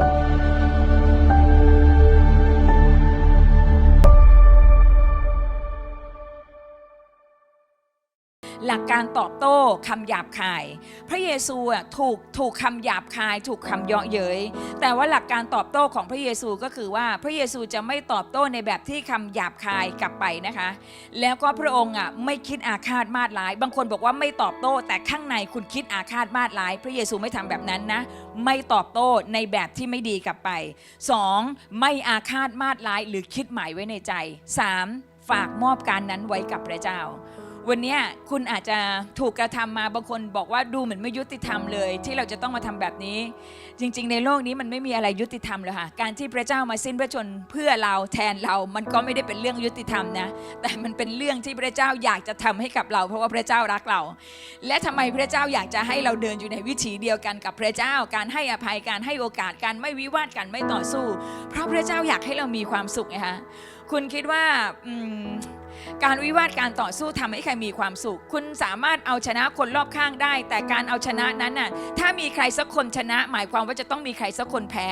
Thank you. หลักการตอบโต้คำหยาบคาย พระเยซูอะถูกถูกคำหยาบคาย ถูกคำเยาะเย้ยแต่ว่าหลักการตอบโต้ของพระเยซูก็คือว่าพระเยซูจะไม่ตอบโต้ในแบบที่คำหยาบคายกลับไปนะคะ แล้วก็พระองค์อะไม่คิดอาฆาตมาดร้าย บางคนบอกว่าไม่ตอบโต้ แต่ข้างในคุณคิดอาฆาตมาดร้าย พระเยซูไม่ทำแบบนั้นนะ ไม่ตอบโต้ในแบบที่ไม่ดีกลับไปสองไม่อาฆาตมาดร้าย หรือคิดหมายไว้ในใจสามฝากมอบการนั้นไว้กับพระเจ้า วันเนี้ยคุณอาจจะถูกกระทำมาบางคนบอกว่าดูเหมือนไม่ยุติธรรมเลย ที่เราจะต้องมาทำแบบนี้ จริง ๆ ในโลกนี้มันไม่มีอะไรยุติธรรมเลยค่ะการที่พระเจ้ามาสิ้นพระชนม์เพื่อเราแทนเรา มันก็ไม่ได้เป็นเรื่องยุติธรรมนะแต่มันเป็นเรื่องที่พระเจ้าอยากจะทำให้กับเรา เพราะว่าพระเจ้ารักเรา และทำไมพระเจ้าอยากจะให้เราเดินอยู่ในวิถีเดียวกันกับพระเจ้า การให้อภัยการให้โอกาสการไม่วิวาทกันไม่ต่อสู้ เพราะพระเจ้าอยากให้เรามีความสุขไงคะคุณคิดว่าอืม การวิวาทการต่อสู้ทำให้ใครมีความสุข คุณสามารถเอาชนะคนรอบข้างได้ แต่การเอาชนะนั้นน่ะถ้ามีใครสักคนชนะ หมายความว่าจะต้องมีใครสักคนแพ้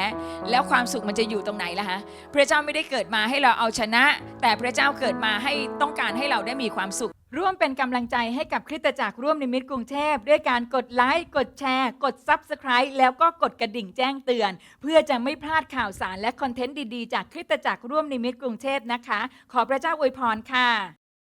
แล้วความสุขมันจะอยู่ตรงไหนล่ะฮะพระเจ้าไม่ได้เกิดมาให้เราเอาชนะ แต่พระเจ้าเกิดมาให้ต้องการให้เราได้มีความสุข ร่วมเป็นกำลังใจให้กับคริสตจักรร่วมนิมิตกรุงเทพ ด้วยการกดไลค์ กดแชร์ กด Subscribe แล้วก็กดกระดิ่งแจ้งเตือน เพื่อจะไม่พลาดข่าวสารและคอนเทนต์ดีๆ จากคริสตจักรร่วมนิมิตกรุงเทพนะคะ ขอพระเจ้าอวยพรค่ะ